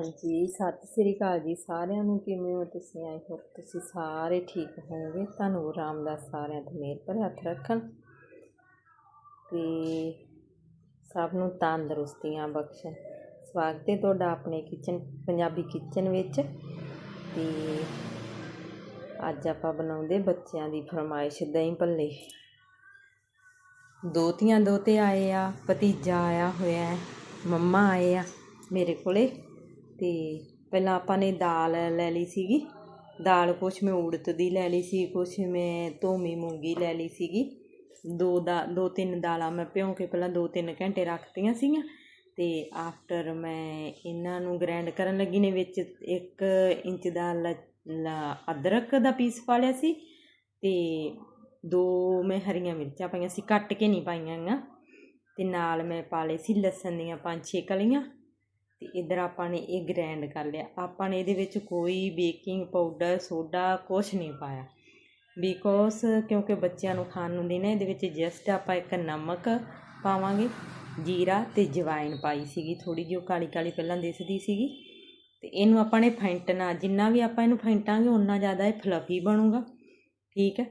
ਹਾਂਜੀ, ਸਤਿ ਸ੍ਰੀ ਅਕਾਲ ਜੀ ਸਾਰਿਆਂ ਨੂੰ, ਕਿਵੇਂ ਹੋ ਤੁਸੀਂ? ਆਈ ਹੋਪ ਤੁਸੀਂ ਸਾਰੇ ਠੀਕ ਹੋਵੋਗੇ। ਤੁਹਾਨੂੰ ਗੁਰੂ ਰਾਮਦਾਸ ਸਾਰਿਆਂ ਤੇ ਮਿਹਰ ਭਰੇ ਹੱਥ ਰੱਖਣ। ਤੇ ਸਭ ਨੂੰ ਤੰਦਰੁਸਤੀਆਂ ਬਖਸ਼ਣ। ਸਵਾਗਤ ਹੈ ਤੁਹਾਡਾ ਆਪਣੇ ਕਿਚਨ, ਪੰਜਾਬੀ ਕਿਚਨ ਵਿੱਚ। ਤੇ ਅੱਜ ਆਪਾਂ ਬਣਾਉਂਦੇ ਬੱਚਿਆਂ ਦੀ ਫਰਮਾਇਸ਼ ਦਹੀਂ ਭੱਲੇ। ਦੋਤੀਆਂ ਦੋਤੇ ਆਏ ਆ, ਭਤੀਜਾ ਆਇਆ ਹੋਇਆ, ਮੰਮਾ ਆਏ ਆ ਮੇਰੇ ਕੋਲੇ। ਅਤੇ ਪਹਿਲਾਂ ਆਪਾਂ ਨੇ ਦਾਲ ਲੈ ਲਈ ਸੀਗੀ। ਦਾਲ ਕੁਛ ਮੈਂ ਉੜਦ ਦੀ ਲੈ ਲਈ ਸੀ, ਕੁਛ ਮੈਂ ਧੋਮੀ ਮੂੰਗੀ ਲੈ ਲਈ ਸੀਗੀ। ਦੋ ਦਾ, ਦੋ ਤਿੰਨ ਦਾਲਾਂ ਮੈਂ ਭਿਉਂ ਕੇ ਪਹਿਲਾਂ ਦੋ ਤਿੰਨ ਘੰਟੇ ਰੱਖਤੀਆਂ ਸੀਗੀਆਂ ਅਤੇ ਆਫਟਰ ਮੈਂ ਇਹਨਾਂ ਨੂੰ ਗ੍ਰਾਈਂਡ ਕਰਨ ਲੱਗੀ ਨੇ ਵਿੱਚ ਇੱਕ ਇੰਚ ਦਾ ਲ- ਅਦਰਕ ਦਾ ਪੀਸ ਪਾ ਲਿਆ ਸੀ ਅਤੇ ਦੋ ਮੈਂ ਹਰੀਆਂ ਮਿਰਚਾਂ ਪਾਈਆਂ ਸੀ, ਕੱਟ ਕੇ ਨਹੀਂ ਪਾਈਆਂ ਗਾ ਅਤੇ ਨਾਲ ਮੈਂ ਪਾ ਲਏ ਸੀ ਲਸਣ ਦੀਆਂ ਪੰਜ ਛੇ ਕਲੀਆਂ। ਅਤੇ ਇੱਧਰ ਆਪਾਂ ਨੇ ਇਹ ਗ੍ਰੈਂਡ ਕਰ ਲਿਆ। ਆਪਾਂ ਨੇ ਇਹਦੇ ਵਿੱਚ ਕੋਈ ਬੇਕਿੰਗ ਪਾਊਡਰ ਸੋਡਾ ਕੁਛ ਨਹੀਂ ਪਾਇਆ। ਬਿਕੋਜ਼ ਕਿਉਂਕਿ ਬੱਚਿਆਂ ਨੂੰ ਖਾਣ ਨੂੰ ਦੇਣਾ ਇਹਦੇ ਵਿੱਚ ਜਸਟ ਆਪਾਂ ਇੱਕ ਨਮਕ ਪਾਵਾਂਗੇ, ਜੀਰਾ ਤੇ ਜਵਾਇਨ ਪਾਈ ਸੀਗੀ। ਥੋੜੀ ਜਿਹੀ ਉਹ ਕਾਲੀ ਕਾਲੀ ਪਹਿਲਾਂ ਦਿਸਦੀ ਸੀਗੀ। ਤੇ ਇਹਨੂੰ ਆਪਾਂ ਨੇ ਫੈਂਟਣਾ, ਜਿੰਨਾ ਵੀ ਆਪਾਂ ਇਹਨੂੰ ਫੈਂਟਾਂਗੇ ਉਨਾ ਜ਼ਿਆਦਾ ਇਹ ਫਲਫੀ ਬਣੂਗਾ। ਠੀਕ ਹੈ?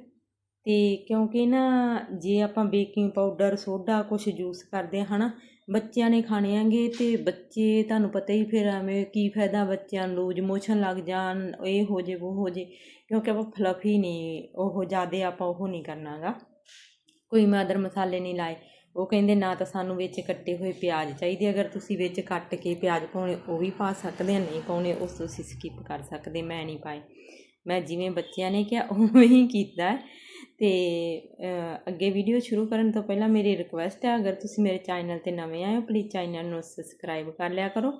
ਤੇ ਕਿਉਂਕਿ ਨਾ ਜੇ ਆਪਾਂ ਬੇਕਿੰਗ ਪਾਊਡਰ ਸੋਡਾ ਕੁਝ ਯੂਜ਼ ਕਰਦੇ ਹਾਂ, ਹਨਾ ਬੱਚਿਆਂ ਨੇ ਖਾਣੇ ਹੈਗੇ ਅਤੇ ਬੱਚੇ ਤੁਹਾਨੂੰ ਪਤਾ ਹੀ ਫਿਰ ਐਵੇਂ ਕੀ ਫਾਇਦਾ ਬੱਚਿਆਂ ਨੂੰ, ਲੂਜ ਮੋਸ਼ਨ ਲੱਗ ਜਾਣ, ਇਹ ਹੋ ਜੇ, ਉਹ ਹੋ ਜੇ, ਕਿਉਂਕਿ ਆਪਾਂ ਫਲਫੀ ਨਹੀਂ, ਉਹ ਜ਼ਿਆਦਾ ਆਪਾਂ ਉਹ ਨਹੀਂ ਕਰਨਾ ਗਾ ਕੋਈ ਮੈਂ ਅਦਰ ਮਸਾਲੇ ਨਹੀਂ ਲਾਏ, ਉਹ ਕਹਿੰਦੇ ਨਾ ਤਾਂ ਸਾਨੂੰ ਵਿੱਚ ਕੱਟੇ ਹੋਏ ਪਿਆਜ਼ ਚਾਹੀਦੇ, ਅਗਰ ਤੁਸੀਂ ਵਿੱਚ ਕੱਟ ਕੇ ਪਿਆਜ਼ ਪਾਉਣੇ, ਉਹ ਵੀ ਪਾ ਸਕਦੇ ਆ, ਨਹੀਂ ਪਾਉਣੇ, ਉਸ ਤੁਸੀਂ ਸਕਿਪ ਕਰ ਸਕਦੇ, ਮੈਂ ਨਹੀਂ ਪਾਏ। ਮੈਂ ਜਿਵੇਂ ਬੱਚਿਆਂ ਨੇ ਕਿਹਾ, ਉਵੇਂ ਹੀ ਕੀਤਾ। ਅਤੇ ਅੱਗੇ ਵੀਡੀਓ ਸ਼ੁਰੂ ਕਰਨ ਤੋਂ ਪਹਿਲਾਂ ਮੇਰੀ ਰਿਕੁਐਸਟ ਹੈ ਅਗਰ ਤੁਸੀਂ ਮੇਰੇ ਚੈਨਲ ਤੇ ਨਵੇਂ ਆਏ ਹੋ ਪਲੀਜ਼ ਚੈਨਲ ਨੂੰ ਸਬਸਕ੍ਰਾਈਬ ਕਰ ਲਿਆ ਕਰੋ।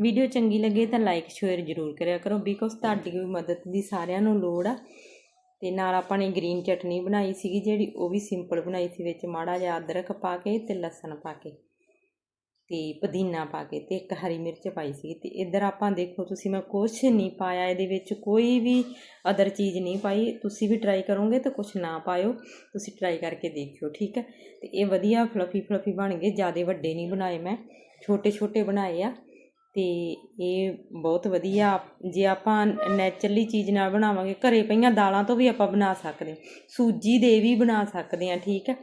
ਵੀਡੀਓ ਚੰਗੀ ਲੱਗੇ ਤਾਂ ਲਾਈਕ ਸ਼ੇਅਰ ਜ਼ਰੂਰ ਕਰਿਆ ਕਰੋ ਬਿਕੋਜ਼ ਤੁਹਾਡੀ ਵੀ ਮਦਦ ਦੀ ਸਾਰਿਆਂ ਨੂੰ ਲੋੜ ਆ। ਤੇ ਨਾਲ ਆਪਾਂ ਨੇ ਗ੍ਰੀਨ ਚਟਨੀ ਬਣਾਈ ਸੀਗੀ ਜਿਹੜੀ, ਉਹ ਵੀ ਸਿੰਪਲ ਬਣਾਈ ਸੀ, ਵਿੱਚ ਮਾੜਾ ਜਿਹਾ ਅਦਰਕ ਪਾ ਕੇ ਤੇ ਲਸਣ ਪਾ ਕੇ। ਤੇ ਪੁਦੀਨਾ ਪਾ ਕੇ ਤੇ ਇੱਕ ਹਰੀ ਮਿਰਚ ਪਾਈ ਸੀ ਤੇ ਇੱਧਰ ਆਪਾਂ ਦੇਖੋ ਤੁਸੀਂ ਮੈਂ ਕੁਛ ਨਹੀਂ ਪਾਇਆ, ਇਹਦੇ ਵਿੱਚ ਕੋਈ ਵੀ ਅਦਰ ਚੀਜ਼ ਨਹੀਂ ਪਾਈ। ਤੁਸੀਂ ਵੀ ਟਰਾਈ ਕਰੋਗੇ ਤਾਂ ਕੁਛ ਨਾ ਪਾਇਓ, ਤੁਸੀਂ ਟਰਾਈ ਕਰਕੇ ਦੇਖਿਓ, ਠੀਕ ਹੈ? ਤੇ ਇਹ ਵਧੀਆ ਫਲਫੀ ਫਲਫੀ ਬਣ ਗਏ, ਜ਼ਿਆਦਾ ਵੱਡੇ ਨਹੀਂ ਬਣਾਏ ਮੈਂ, ਛੋਟੇ ਛੋਟੇ ਬਣਾਏ ਆ ਤੇ ਇਹ ਬਹੁਤ ਵਧੀਆ, ਜੇ ਆਪਾਂ ਨੈਚੁਰਲੀ ਚੀਜ਼ ਨਾਲ ਬਣਾਵਾਂਗੇ, ਘਰੇ ਪਈਆਂ ਦਾਲਾਂ ਤੋਂ ਵੀ ਆਪਾਂ ਬਣਾ ਸਕਦੇ ਸੂਜੀ ਦੇ ਵੀ ਬਣਾ ਸਕਦੇ ਆ ਠੀਕ ਹੈ?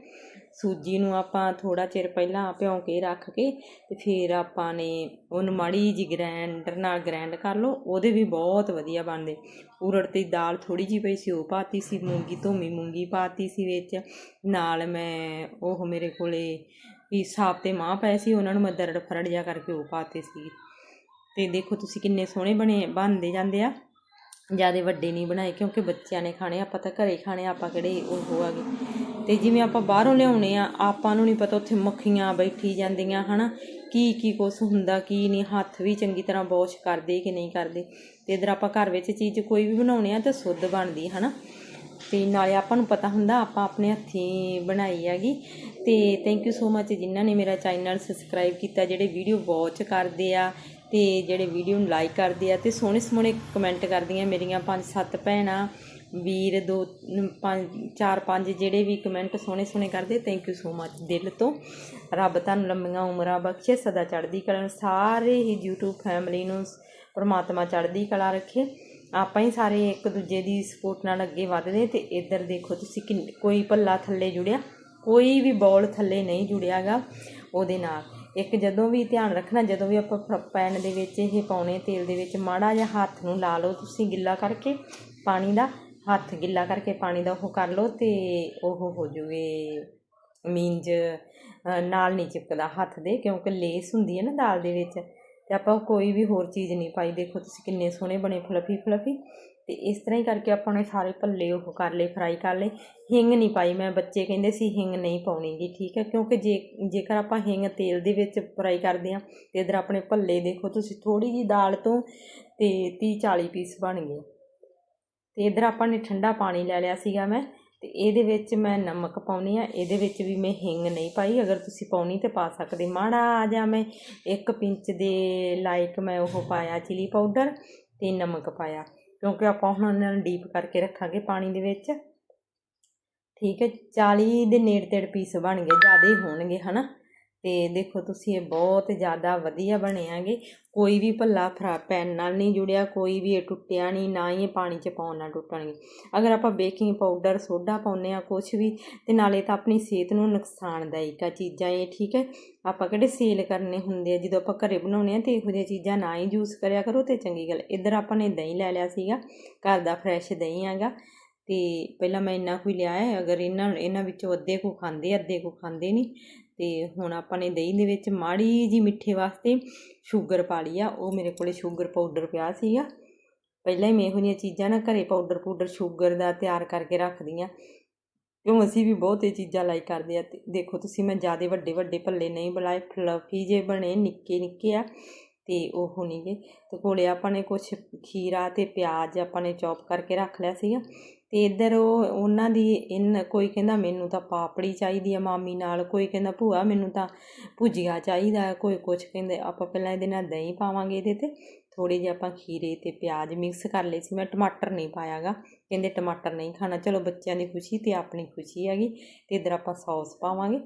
ਸੂਜੀ ਨੂੰ ਆਪਾਂ ਥੋੜ੍ਹਾ ਚਿਰ ਪਹਿਲਾਂ ਭਿਉਂ ਕੇ ਰੱਖ ਕੇ ਅਤੇ ਫਿਰ ਆਪਾਂ ਨੇ ਉਹਨੂੰ ਮਾੜੀ ਜਿਹੀ ਗ੍ਰਾਈਂਡਰ ਨਾਲ ਗ੍ਰਾਈਂਡ ਕਰ ਲਓ, ਉਹਦੇ ਵੀ ਬਹੁਤ ਵਧੀਆ ਬਣਦੇ। ਉਰੜ ਦੀ ਦਾਲ ਥੋੜ੍ਹੀ ਜਿਹੀ ਪਈ ਸੀ, ਉਹ ਪਾਤੀ ਸੀ, ਮੂੰਗੀ ਧੋਮੀ ਮੂੰਗੀ ਪਾਤੀ ਸੀ ਵਿੱਚ। ਨਾਲ ਮੈਂ ਉਹ ਮੇਰੇ ਕੋਲੇ ਵੀ ਸਾਬ ਤੇ ਮਾਂ ਪਏ ਸੀ, ਉਹਨਾਂ ਨੂੰ ਮੈਂ ਦਰੜ ਫਰੜ ਜਾ ਕਰਕੇ ਉਹ ਪਾਤੇ ਸੀ। ਤੇ ਦੇਖੋ ਤੁਸੀਂ ਕਿੰਨੇ ਸੋਹਣੇ ਬਣੇ, ਬਣਦੇ ਜਾਂਦੇ ਆ। ਜ਼ਿਆਦਾ ਵੱਡੇ ਨਹੀਂ ਬਣਾਏ ਕਿਉਂਕਿ ਬੱਚਿਆਂ ਨੇ ਖਾਣੇ, ਆਪਾਂ ਤਾਂ ਘਰੇ ਖਾਣੇ, ਆਪਾਂ ਕਿਹੜੇ ਉਹ ਹੋਵਾਂਗੇ। ਅਤੇ ਜਿਵੇਂ ਆਪਾਂ ਬਾਹਰੋਂ ਲਿਆਉਣੇ ਆ, ਆਪਾਂ ਨੂੰ ਨਹੀਂ ਪਤਾ ਉੱਥੇ ਮੱਖੀਆਂ ਬੈਠੀ ਜਾਂਦੀਆਂ, ਹਨਾ? ਕੀ ਕੀ ਕੁਛ ਹੁੰਦਾ, ਕੀ ਨਹੀਂ, ਹੱਥ ਵੀ ਚੰਗੀ ਤਰ੍ਹਾਂ ਵਾਸ਼ ਕਰਦੇ ਕਿ ਨਹੀਂ ਕਰਦੇ। ਅਤੇ ਇਧਰ ਆਪਾਂ ਘਰ ਵਿੱਚ ਚੀਜ਼ ਕੋਈ ਵੀ ਬਣਾਉਣੇ ਆ ਤਾਂ ਸੁੱਧ ਬਣਦੀ, ਹਨਾ? ਤੇ ਨਾਲੇ ਆਪਾਂ ਨੂੰ ਪਤਾ ਹੁੰਦਾ, ਆਪਾਂ ਆਪਣੇ ਹੱਥੀਂ ਬਣਾਈ ਹੈਗੀ। ਤੇ ਥੈਂਕ ਯੂ ਸੋ ਮੱਚ ਜਿਨ੍ਹਾਂ ਨੇ ਮੇਰਾ ਚੈਨਲ ਸਬਸਕ੍ਰਾਈਬ ਕੀਤਾ, ਜਿਹੜੇ ਵੀਡੀਓ ਵਾਚ ਕਰਦੇ ਆ ਤੇ ਜਿਹੜੇ ਵੀਡੀਓ ਨੂੰ ਲਾਈਕ ਕਰਦੇ ਆ ਤੇ ਸੋਹਣੇ ਸੋਹਣੇ ਕਮੈਂਟ ਕਰਦੀਆਂ ਮੇਰੀਆਂ ਪੰਜ ਸੱਤ ਭੈਣਾਂ, ਵੀਰ, ਦੋ ਪੰਜ, ਚਾਰ, ਪੰਜ ਜਿਹੜੇ ਵੀ ਕਮੈਂਟ ਸੋਹਣੇ ਸੋਹਣੇ ਕਰਦੇ ਥੈਂਕ ਯੂ ਸੋ ਮੱਚ ਦਿਲ ਤੋਂ। ਰੱਬ ਤੁਹਾਨੂੰ ਲੰਮੀਆਂ ਉਮਰਾਂ ਬਖਸ਼ੇ, ਸਦਾ ਚੜ੍ਹਦੀ ਕਲਾ ਸਾਰੇ ਹੀ YouTube ਫੈਮਿਲੀ ਨੂੰ ਪਰਮਾਤਮਾ ਚੜ੍ਹਦੀ ਕਲਾ ਰੱਖੇ। ਆਪਾਂ ਹੀ ਸਾਰੇ ਇੱਕ ਦੂਜੇ ਦੀ ਸਪੋਰਟ ਨਾਲ ਅੱਗੇ ਵਧਦੇ ਤੇ ਇੱਧਰ ਦੇਖੋ ਤੁਸੀਂ ਕਿੰਨ- ਕੋਈ ਪੱਲਾ ਥੱਲੇ ਜੁੜਿਆ, ਕੋਈ ਵੀ ਬੋਲ ਥੱਲੇ ਨਹੀਂ ਜੁੜਿਆਗਾ, ਉਹਦੇ ਨਾਲ। ਇੱਕ ਜਦੋਂ ਵੀ ਧਿਆਨ ਰੱਖਣਾ, ਜਦੋਂ ਵੀ ਆਪਾਂ ਫ- ਪੈਨ ਦੇ ਵਿੱਚ ਇਹ ਪਾਉਣੇ, ਤੇਲ ਦੇ ਵਿੱਚ ਮਾੜਾ ਜਿਹਾ ਹੱਥ ਨੂੰ ਲਾ ਲਓ ਤੁਸੀਂ ਗਿੱਲਾ ਕਰਕੇ, ਪਾਣੀ ਦਾ ਹੱਥ ਗਿੱਲਾ ਕਰਕੇ ਪਾਣੀ ਦਾ ਉਹ ਕਰ ਲਓ ਤੇ ਉਹ ਹੋ ਜੂਗੇ ਮੀਨਜ ਨਾਲ ਨਹੀਂ ਚਿਪਕਦਾ ਹੱਥ ਦੇ ਕਿਉਂਕਿ ਲੇਸ ਹੁੰਦੀ ਹੈ ਨਾ ਦਾਲ ਦੇ ਵਿੱਚ ਤੇ ਆਪਾਂ ਕੋਈ ਵੀ ਹੋਰ ਚੀਜ਼ ਨਹੀਂ ਪਾਈ, ਦੇਖੋ ਤੁਸੀਂ ਕਿੰਨੇ ਸੋਹਣੇ ਬਣੇ ਫਲਫੀ ਫਲਫੀ ਤੇ ਇਸ ਤਰ੍ਹਾਂ ਹੀ ਕਰਕੇ ਆਪਾਂ ਨੇ ਸਾਰੇ ਭੱਲੇ ਉਹ ਕਰ ਲਏ ਫਰਾਈ ਕਰ ਲਏ। ਹਿੰਗ ਨਹੀਂ ਪਾਈ ਮੈਂ, ਬੱਚੇ ਕਹਿੰਦੇ ਸੀ ਹਿੰਗ ਨਹੀਂ ਪਾਉਣੀ ਗੀ ਠੀਕ ਹੈ, ਕਿਉਂਕਿ ਜੇ, ਜੇਕਰ ਆਪਾਂ ਹਿੰਗ ਤੇਲ ਦੇ ਵਿੱਚ ਫਰਾਈ ਕਰਦੇ ਆ ਤੇ ਇਧਰ ਆਪਣੇ ਭੱਲੇ ਦੇਖੋ, ਤੁਸੀਂ ਥੋੜੀ ਜੀ ਦਾਲ ਤੋਂ ਤੇ 30 40 ਪੀਸ ਬਣ ਗਏ। ਤੇ ਇਧਰ ਆਪਾਂ ਨੇ ਠੰਡਾ ਪਾਣੀ ਲੈ ਲਿਆ ਸੀਗਾ ਮੈਂ, ਤੇ ਇਹਦੇ ਵਿੱਚ ਮੈਂ ਨਮਕ ਪਾਉਣੀ ਆ, ਇਹਦੇ ਵਿੱਚ ਵੀ ਮੈਂ ਹਿੰਗ ਨਹੀਂ ਪਾਈ। ਅਗਰ ਤੁਸੀਂ ਪਾਉਣੀ ਤੇ ਪਾ ਸਕਦੇ, ਮਾੜਾ ਆ ਜਾ ਮੈਂ ਇੱਕ ਪਿੰਚ ਦੇ ਲਾਇਕ ਮੈਂ ਉਹ ਪਾਇਆ ਚਿਲੀ ਪਾਊਡਰ ਤੇ ਨਮਕ ਪਾਇਆ। ਕਿਉਂਕਿ ਆਪਾਂ ਹੁਣ ਉਹਨਾਂ ਨੂੰ ਡੀਪ ਕਰਕੇ ਰੱਖਾਂਗੇ ਪਾਣੀ ਦੇ ਵਿੱਚ। ਠੀਕ ਹੈ 40 ਦੇ ਨੇੜੇ ਤੇੜ ਪੀਸ ਬਣ ਗਏ, ਜ਼ਿਆਦਾ ਹੀ ਹੋਣਗੇ, ਹਨਾ? ਅਤੇ ਦੇਖੋ ਤੁਸੀਂ ਇਹ ਬਹੁਤ ਜ਼ਿਆਦਾ ਵਧੀਆ ਬਣੇ ਆਗੇ ਕੋਈ ਵੀ ਭੱਲਾ ਫਰਾ ਪੈਨ ਨਾਲ ਨਹੀਂ ਜੁੜਿਆ, ਕੋਈ ਵੀ ਇਹ ਟੁੱਟਿਆ ਨਹੀਂ, ਨਾ ਹੀ ਇਹ ਪਾਣੀ 'ਚ ਪਾਉਣ ਨਾਲ ਟੁੱਟਣਗੇ। ਅਗਰ ਆਪਾਂ ਬੇਕਿੰਗ ਪਾਊਡਰ, ਸੋਡਾ ਪਾਉਂਦੇ ਆ ਕੁਛ ਵੀ ਅਤੇ ਨਾਲੇ ਤਾਂ ਆਪਣੀ ਸਿਹਤ ਨੂੰ ਨੁਕਸਾਨਦਾਇਕ ਆ ਚੀਜ਼ਾਂ ਇਹ, ਠੀਕ ਹੈ? ਆਪਾਂ ਕਿਹੜੇ ਸੇਲ ਕਰਨੇ ਹੁੰਦੇ ਆ, ਜਦੋਂ ਆਪਾਂ ਘਰੇ ਬਣਾਉਣੇ ਆ ਤੇ ਇਹੋ ਜਿਹੀਆਂ ਚੀਜ਼ਾਂ ਨਾ ਹੀ ਯੂਜ਼ ਕਰਿਆ ਕਰੋ ਤੇ ਚੰਗੀ ਗੱਲ। ਇੱਧਰ ਆਪਾਂ ਨੇ ਦਹੀਂ ਲੈ ਲਿਆ ਸੀਗਾ, ਘਰ ਦਾ ਫਰੈਸ਼ ਦਹੀਂ ਹੈਗਾ। ਤੇ ਪਹਿਲਾਂ ਮੈਂ ਇੰਨਾ ਕੁ ਹੀ ਲਿਆ ਹੈ, ਅਗਰ ਇਹਨਾਂ ਇਹਨਾਂ ਵਿੱਚੋਂ ਅੱਧੇ ਕੁ ਖਾਂਦੇ, ਅੱਧੇ ਕੁ ਖਾਂਦੇ ਨਹੀਂ। ਤੇ ਹੁਣ ਆਪਾਂ ਨੇ ਦਹੀਂ ਦੇ ਵਿੱਚ ਮਾੜੀ ਜੀ ਮਿੱਠੇ ਵਾਸਤੇ ਸ਼ੂਗਰ ਪਾ ਲਈ ਆ। ਉਹ ਮੇਰੇ ਕੋਲੇ ਸ਼ੂਗਰ ਪਾਊਡਰ ਪਿਆ ਸੀਗਾ। ਪਹਿਲਾਂ ਹੀ ਮੈਂ ਇਹੋ ਜਿਹੀਆਂ ਚੀਜ਼ਾਂ ਨਾ ਘਰੇ ਪਾਊਡਰ ਪਾਊਡਰ ਸ਼ੂਗਰ ਦਾ ਤਿਆਰ ਕਰਕੇ ਰੱਖਦੀ ਆ। ਕਿਉਂ ਅਸੀਂ ਵੀ ਬਹੁਤ ਇਹ ਚੀਜ਼ਾਂ ਲਾਈਕ ਕਰਦੇ ਆ ਤੇ ਦੇਖੋ ਤੁਸੀਂ ਮੈਂ ਜ਼ਿਆਦਾ ਵੱਡੇ ਵੱਡੇ ਭੱਲੇ ਨਹੀਂ ਬੁਲਾਏ ਫਲਫੀ ਜੇ ਬਣੇ, ਨਿੱਕੇ ਨਿੱਕੇ ਆ ਤੇ ਉਹ ਨਹੀਂ ਗੇ ਤੇ ਕੋਲੇ ਆਪਾਂ ਨੇ ਕੁਝ ਖੀਰਾ ਤੇ ਪਿਆਜ਼ ਆਪਾਂ ਨੇ ਚੌਪ ਕਰਕੇ ਰੱਖ ਲਿਆ ਸੀਗਾ। ਅਤੇ ਇੱਧਰ ਉਹ, ਉਹਨਾਂ ਦੀ ਇਨ, ਕੋਈ ਕਹਿੰਦਾ ਮੈਨੂੰ ਤਾਂ ਪਾਪੜੀ ਚਾਹੀਦੀ ਆ ਮਾਮੀ ਨਾਲ, ਕੋਈ ਕਹਿੰਦਾ ਭੂਆ ਮੈਨੂੰ ਤਾਂ ਭੁਜੀਆ ਚਾਹੀਦਾ, ਕੋਈ ਕੁਛ ਕਹਿੰਦੇ, ਆਪਾਂ ਪਹਿਲਾਂ ਇਹਦੇ ਨਾਲ ਦਹੀਂ ਪਾਵਾਂਗੇ ਇਹਦੇ ਤੇ, ਥੋੜ੍ਹੇ ਜਿਹੇ ਆਪਾਂ ਖੀਰੇ ਅਤੇ ਪਿਆਜ਼ ਮਿਕਸ ਕਰ ਲਏ ਸੀ, ਮੈਂ ਟਮਾਟਰ ਨਹੀਂ ਪਾਇਆ ਗਾ ਕਹਿੰਦੇ ਟਮਾਟਰ ਨਹੀਂ ਖਾਣਾ, ਚਲੋ ਬੱਚਿਆਂ ਦੀ ਖੁਸ਼ੀ ਅਤੇ ਆਪਣੀ ਖੁਸ਼ੀ ਹੈਗੀ ਅਤੇ ਇੱਧਰ ਆਪਾਂ ਸੌਸ ਪਾਵਾਂਗੇ,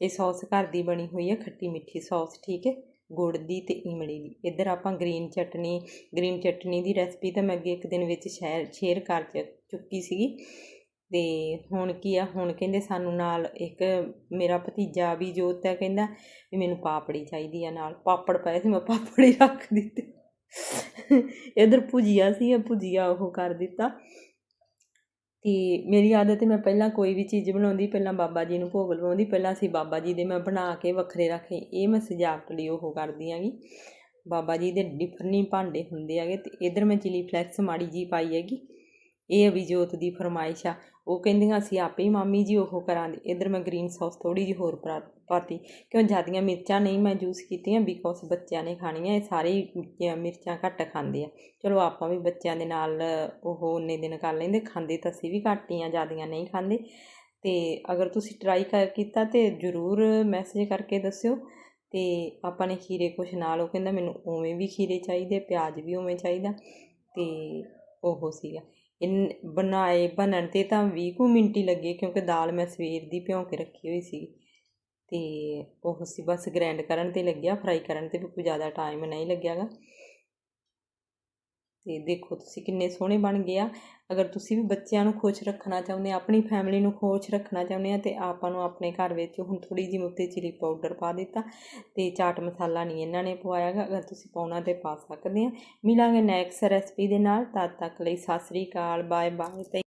ਇਹ ਸੌਸ ਘਰ ਦੀ ਬਣੀ ਹੋਈ ਹੈ ਖੱਟੀ ਮਿੱਠੀ ਸੌਸ, ਠੀਕ ਹੈ, ਗੁੜ ਦੀ ਤੇ ਇਮਲੀ ਦੀ, ਇੱਧਰ ਆਪਾਂ ਗ੍ਰੀਨ ਚਟਨੀ ਗ੍ਰੀਨ ਚਟਨੀ ਦੀ ਰੈਸਪੀ ਤਾਂ ਮੈਂ ਅੱਗੇ ਇੱਕ ਦਿਨ ਵਿੱਚ ਸ਼ੇਅਰ ਸ਼ੇਅਰ ਕਰ ਚ- ਚੁੱਕੀ ਸੀਗੀ। ਤੇ ਹੁਣ ਕੀ ਆ, ਹੁਣ ਕਹਿੰਦੇ ਸਾਨੂੰ ਨਾਲ ਇੱਕ ਮੇਰਾ ਭਤੀਜਾ ਵੀ ਜੋਤ ਹੈ ਕਹਿੰਦਾ ਵੀ ਮੈਨੂੰ ਪਾਪੜੀ ਚਾਹੀਦੀ ਆ ਨਾਲ। ਪਾਪੜ ਪਏ ਸੀ, ਮੈਂ ਪਾਪੜੀ ਰੱਖ ਦਿੱਤੇ। ਇੱਧਰ ਭੁਜੀਆ ਸੀ ਭੁਜੀਆ ਉਹ ਕਰ ਦਿੱਤਾ। ਤੇ ਮੇਰੀ ਆਦਤ ਹੈ ਮੈਂ ਪਹਿਲਾਂ ਕੋਈ ਵੀ ਚੀਜ਼ ਬਣਾਉਂਦੀ, ਪਹਿਲਾਂ ਬਾਬਾ ਜੀ ਨੂੰ ਭੋਗ ਲਵਾਉਂਦੀ, ਪਹਿਲਾਂ ਅਸੀਂ ਬਾਬਾ ਜੀ ਦੇ ਮੈਂ ਬਣਾ ਕੇ ਵੱਖਰੇ ਰੱਖੇ। ਇਹ ਮੈਂ ਸਜਾਵਟ ਲਈ ਉਹ ਕਰਦੀ ਆਂਗੀ ਬਾਬਾ ਜੀ ਦੇ ਡਿਫਰਨੀ ਭਾਂਡੇ ਹੁੰਦੇ ਹੈਗੇ ਤੇ ਇਧਰ ਮੈਂ ਚਿਲੀ ਫਲੈਕਸ ਮਾੜੀ ਜੀ ਪਾਈ ਹੈਗੀ। ਇਹ ਅਭਿਜੋਤ ਦੀ ਫਰਮਾਇਸ਼ ਆ, ਉਹ ਕਹਿੰਦੀਆਂ ਅਸੀਂ ਆਪੇ ਹੀ ਮਾਮੀ ਜੀ ਉਹ ਕਰਾਂਗੇ ਇਧਰ ਮੈਂ ਗ੍ਰੀਨ ਸੌਸ ਥੋੜੀ ਜਿਹੀ ਹੋਰ ਪਾ- ਪਾਤੀ। ਕਿਉਂ ਜ਼ਿਆਦੀਆਂ ਮਿਰਚਾਂ ਨਹੀਂ ਮੈਂ ਯੂਜ਼ ਕੀਤੀਆਂ? ਬਿਕੋਜ਼ ਬੱਚਿਆਂ ਨੇ ਖਾਣੀਆਂ, ਇਹ ਸਾਰੇ ਮਿਰਚਾਂ- ਘੱਟ ਖਾਂਦੇ ਆ। ਚਲੋ ਆਪਾਂ ਵੀ ਬੱਚਿਆਂ ਦੇ ਨਾਲ ਉਹ ਉਨੇ ਦਿਨ ਕਰ ਲੈਂਦੇ, ਖਾਂਦੇ ਤਾਂ ਅਸੀਂ ਵੀ ਘੱਟ ਹੀ ਆ, ਜ਼ਿਆਦੀਆਂ ਨਹੀਂ ਖਾਂਦੇ। ਤੇ ਅਗਰ ਤੁਸੀਂ ਟਰਾਈ ਕਰ ਕੀਤਾ ਤੇ ਜ਼ਰੂਰ ਮੈਸੇਜ ਕਰਕੇ ਦੱਸਿਓ। ਤੇ ਆਪਾਂ ਨੇ ਖੀਰੇ ਕੁਛ ਨਾਲ, ਉਹ ਕਹਿੰਦਾ ਮੈਨੂੰ ਉਵੇਂ ਵੀ ਖੀਰੇ ਚਾਹੀਦੇ, ਪਿਆਜ਼ ਵੀ ਉਵੇਂ ਚਾਹੀਦਾ। ਤੇ ਉਹ ਸੀਗਾ। ਇਨ ਬਣਾਏ, ਬਣਨ ਤੇ ਤਾਂ ਵੀਹ ਕੁ ਮਿੰਟ ਹੀ ਲੱਗੇ ਕਿਉਂਕਿ ਦਾਲ ਮੈਂ ਸਵੇਰ ਦੀ ਭਿਉਂ ਕੇ ਰੱਖੀ ਹੋਈ ਸੀ। ਅਤੇ ਉਹ ਅਸੀਂ ਬਸ ਗ੍ਰੈਂਡ ਕਰਨ ਤੇ ਲੱਗਿਆ, ਫਰਾਈ ਕਰਨ ਤੇ ਵੀ ਕੋਈ ਜ਼ਿਆਦਾ ਟਾਈਮ ਨਹੀਂ ਲੱਗਿਆ ਗਾ ਤੇ ਦੇਖੋ ਤੁਸੀਂ ਕਿੰਨੇ ਸੋਹਣੇ ਬਣ ਗਏ ਆ। ਅਗਰ ਤੁਸੀਂ ਵੀ ਬੱਚਿਆਂ ਨੂੰ ਖੁਸ਼ ਰੱਖਣਾ ਚਾਹੁੰਦੇ ਆ, ਆਪਣੀ ਫੈਮਿਲੀ ਨੂੰ ਖੁਸ਼ ਰੱਖਣਾ ਚਾਹੁੰਦੇ ਆ, ਤੇ ਆਪਾਂ ਨੂੰ ਆਪਣੇ ਘਰ ਵਿੱਚ ਹੁਣ ਥੋੜੀ ਜਿਹੀ ਉੱਤੇ ਚਿਲੀ ਪਾਊਡਰ ਪਾ ਦਿੱਤਾ ਤੇ ਚਾਟ ਮਸਾਲਾ ਨਹੀਂ ਇਹਨਾਂ ਨੇ ਪਵਾਇਆਗਾ ਅਗਰ ਤੁਸੀਂ ਪਾਉਣਾ ਤੇ ਪਾ ਸਕਦੇ ਆ। ਮਿਲਾਂਗੇ ਨੈਕਸਟ ਰੈਸਪੀ ਦੇ ਨਾਲ। ਤਦ ਤੱਕ ਲਈ ਸਤਿ ਸ੍ਰੀ ਅਕਾਲ ਬਾਏ ਬਾਏ